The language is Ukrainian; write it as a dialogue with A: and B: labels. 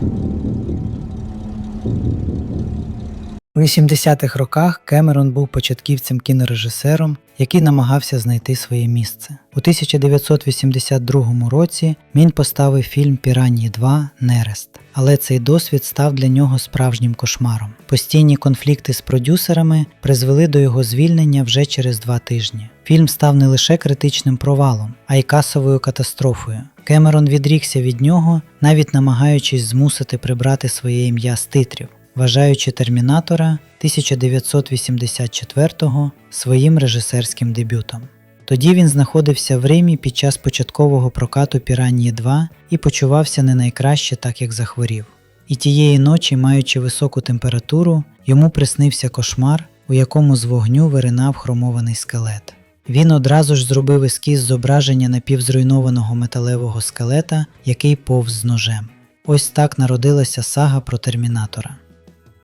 A: Thank you. У 80-х роках Кемерон був початківцем-кінорежисером, який намагався знайти своє місце. У 1982 році він поставив фільм Піранії 2 Нерест. Але цей досвід став для нього справжнім кошмаром. Постійні конфлікти з продюсерами призвели до його звільнення вже через два тижні. Фільм став не лише критичним провалом, а й касовою катастрофою. Кемерон відрікся від нього, навіть намагаючись змусити прибрати своє ім'я з титрів вважаючи Термінатора 1984-го своїм режисерським дебютом. Тоді він знаходився в Римі під час початкового прокату Піранії 2 і почувався не найкраще, так як захворів. І тієї ночі, маючи високу температуру, йому приснився кошмар, у якому з вогню виринав хромований скелет. Він одразу ж зробив ескіз зображення напівзруйнованого металевого скелета, який повз з ножем. Ось так народилася сага про термінатора.